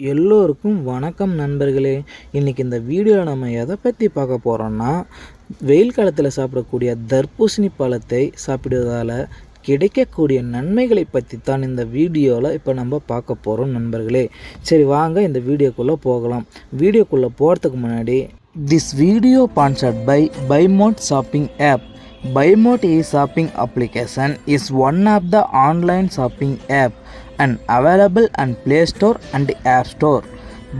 எல்லோருக்கும் வணக்கம் நண்பர்களே. இன்றைக்கி இந்த வீடியோவில் நம்ம எதை பற்றி பார்க்க போகிறோம்னா வெயில் காலத்தில் சாப்பிடக்கூடிய தர்பூசணி பழத்தை சாப்பிடுவதால் கிடைக்கக்கூடிய நன்மைகளை பற்றி தான் இந்த வீடியோவில் இப்போ நம்ம பார்க்க போகிறோம் நண்பர்களே. சரி வாங்க இந்த வீடியோக்குள்ளே போகலாம். வீடியோக்குள்ளே போகிறதுக்கு முன்னாடி திஸ் வீடியோ பான்சர்ட் பை பைமோட் shopping app பைமோட் e shopping application is one of the online shopping app and available and play store and App store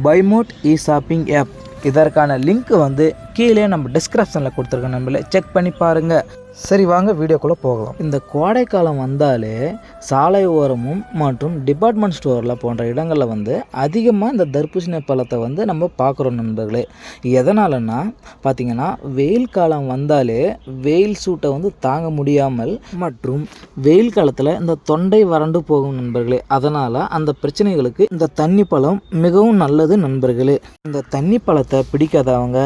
பைமோட் இ ஷாப்பிங் ஆப் இதற்கான லிங்க் வந்து கீழே நம்ம டிஸ்கிரிப்ஷனில் கொடுத்துருக்கோம் நம்மள செக் பண்ணி பாருங்கள் சரி வாங்க வீடியோக்குள்ளே போகலாம். இந்த கோடைக்காலம் வந்தாலே சாலை ஓரமும் மற்றும் டிபார்ட்மெண்ட் ஸ்டோரில் போன்ற இடங்களில் வந்து அதிகமாக இந்த தர்பூசணி பழத்தை வந்து நம்ம பார்க்குறோம் நண்பர்களே. எதனாலன்னா பார்த்திங்கன்னா வெயில் காலம் வந்தாலே வெயில் சூட்டை வந்து தாங்க முடியாமல் மற்றும் வெயில் காலத்தில் இந்த தொண்டை வறண்டு போகும் நண்பர்களே. அதனால் அந்த பிரச்சனைகளுக்கு இந்த தண்ணி பழம் மிகவும் நல்லது நண்பர்களே. இந்த தண்ணி பழத்தை பிடிக்காதவங்க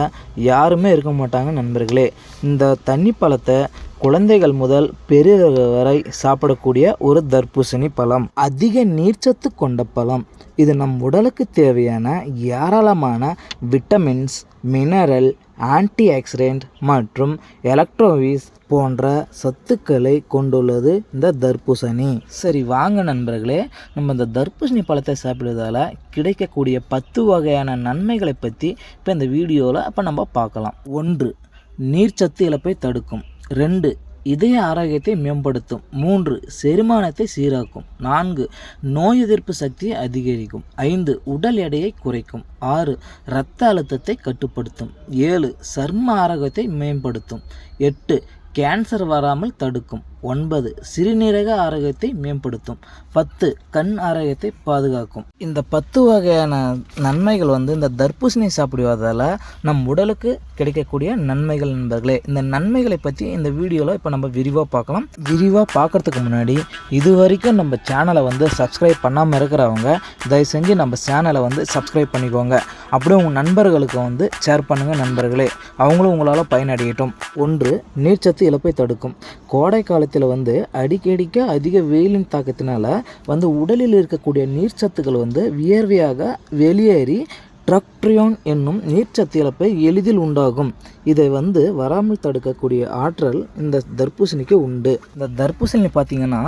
யாருமே இருக்க மாட்டாங்க நண்பர்களே. இந்த தண்ணி பழத்தை குழந்தைகள் முதல் பெரியவர்கள் வரை சாப்பிடக்கூடிய ஒரு தர்பூசணி பழம். அதிக நீர்ச்சத்து கொண்ட பழம். இது நம் உடலுக்கு தேவையான ஏராளமான விட்டமின்ஸ் மினரல் ஆன்டி ஆக்சிடென்ட் மற்றும் எலக்ட்ரோவிஸ் போன்ற சத்துக்களை கொண்டுள்ளது இந்த தர்பூசணி. சரி வாங்க நண்பர்களே. நம்ம இந்த தர்பூசணி பழத்தை சாப்பிடுவதால் கிடைக்கக்கூடிய பத்து வகையான நன்மைகளை பற்றி இப்போ இந்த வீடியோவில் இப்போ நம்ம பார்க்கலாம். ஒன்று நீர்ச்சத்து இழப்பை தடுக்கும். ரெண்டு இதய ஆரோக்கியத்தை மேம்படுத்தும். மூன்று செரிமானத்தை சீராக்கும். நான்கு நோய் எதிர்ப்பு சக்தியை அதிகரிக்கும். ஐந்து உடல் எடையை குறைக்கும். ஆறு இரத்த அழுத்தத்தை கட்டுப்படுத்தும். ஏழு சர்ம ஆரோக்கியத்தை மேம்படுத்தும். எட்டு கேன்சர் வராமல் தடுக்கும். ஒன்பது சிறுநீரக ஆரோக்கியத்தை மேம்படுத்தும். பத்து கண் ஆரோக்கியத்தை பாதுகாக்கும். இந்த பத்து வகையான நன்மைகள் வந்து இந்த தர்பூசணி சாப்பிடுவதால் நம் உடலுக்கு கிடைக்கக்கூடிய நன்மைகள் நண்பர்களே. இந்த நன்மைகளை பற்றி இந்த வீடியோவில் இப்போ நம்ம விரிவாக பார்க்கலாம். விரிவாக பார்க்குறதுக்கு முன்னாடி இது வரைக்கும் நம்ம சேனலை வந்து சப்ஸ்கிரைப் பண்ணாமல் இருக்கிறவங்க தயவு செஞ்சு நம்ம சேனலை வந்து சப்ஸ்கிரைப் பண்ணிக்கோங்க. அப்படியே உங்கள் நண்பர்களுக்கு வந்து ஷேர் பண்ணுங்கள் நண்பர்களே. அவங்களும் உங்களால் பயனடையட்டும். ஒன்று நீர்ச்சத்து இழப்பை தடுக்கும். கோடை காலத்தில் வந்து அடிக்கடிக்க அதிக வெயிலின் தாக்கத்தினால வந்து உடலில் இருக்கக்கூடிய நீர்ச்சத்துக்கள் வந்து வியர்வையாக வெளியேறி ட்ரக் ட்ரக்ட்ரியோன் என்னும் நீர்ச்சத்து இழப்பை எளிதில் உண்டாகும். இதை வந்து வராமல் தடுக்கக்கூடிய ஆற்றல் இந்த தர்பூசணிக்கு உண்டு. இந்த தர்பூசணி பார்த்திங்கன்னா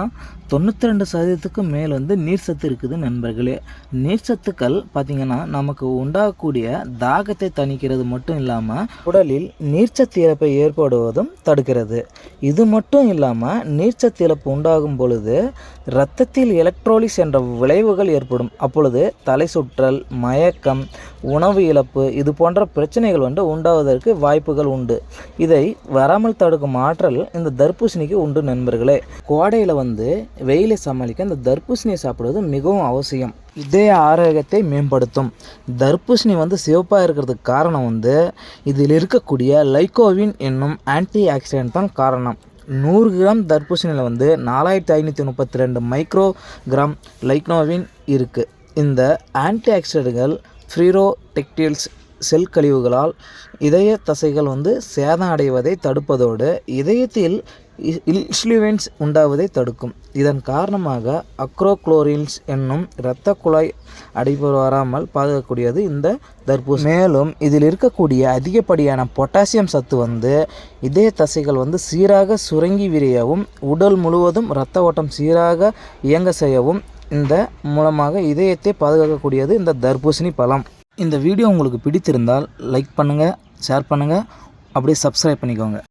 தொண்ணூற்றி ரெண்டு சதவீதத்துக்கு மேல் வந்து நீர் சத்து இருக்குது நண்பர்களே. நீர் சத்துக்கள் பார்த்திங்கன்னா நமக்கு உண்டாகக்கூடிய தாகத்தை தணிக்கிறது மட்டும் இல்லாமல் உடலில் நீர்ச்சத்து இழப்பை ஏற்படுவதும் தடுக்கிறது. இது மட்டும் இல்லாமல் நீர்ச்சத்து இழப்பு உண்டாகும் பொழுது இரத்தத்தில் எலக்ட்ரோலிஸ் என்ற விளைவுகள் ஏற்படும். அப்பொழுது தலை சுற்றல் மயக்கம் உணவு இழப்பு இது போன்ற பிரச்சனைகள் வந்து உண்டாவதற்கு வாய்ப்புகள் உண்டு. இதை வராமல் தடுக்கும் ஆற்றல் இந்த தர்பூசணிக்கு உண்டு நண்பர்களே. கோடையில் வந்து வெயிலை சமாளிக்க இந்த தர்பூசணியை சாப்பிடுவது மிகவும் அவசியம். இதய ஆரோக்கியத்தை மேம்படுத்தும். தர்பூசணி வந்து சிவப்பாக இருக்கிறதுக்கு காரணம் வந்து இதில் இருக்கக்கூடிய லைகோவின் என்னும் ஆன்டி ஆக்சிடென்ட் தான் காரணம். நூறு கிராம் தர்பூசணியில் வந்து நாலாயிரத்தி ஐநூற்றி முப்பத்தி ரெண்டு மைக்ரோ கிராம் லைக்னோவின் இருக்குது இந்த ஆன்டி ஆக்சிடென்ட்கள் ஃப்ரீரோ டெக்டில்ஸ் செல் கழிவுகளால் இதய தசைகள் வந்து சேதம் அடைவதை தடுப்பதோடு இதயத்தில் இன்ஸ்லுவன்ஸ் உண்டாவதை தடுக்கும். இதன் காரணமாக அக்ரோக்ளோரின்ஸ் என்னும் இரத்த குழாய் அடைப்பு வராமல் பாதுகாக்கக்கூடியது இந்த தர்பூசணி மேலும் இதில் இருக்கக்கூடிய அதிகப்படியான பொட்டாசியம் சத்து வந்து இதய தசைகள் வந்து சீராக சுரங்கி விரியவும் உடல் முழுவதும் இரத்த ஓட்டம் சீராக இயங்க செய்யவும் இந்த மூலமாக இதயத்தை பாதுகாக்கக்கூடியது இந்த தர்பூசணி பழம். இந்த வீடியோ உங்களுக்கு பிடித்திருந்தால் லைக் பண்ணுங்கள் ஷேர் பண்ணுங்கள் அப்படியே சப்ஸ்கிரைப் பண்ணிக்கோங்க.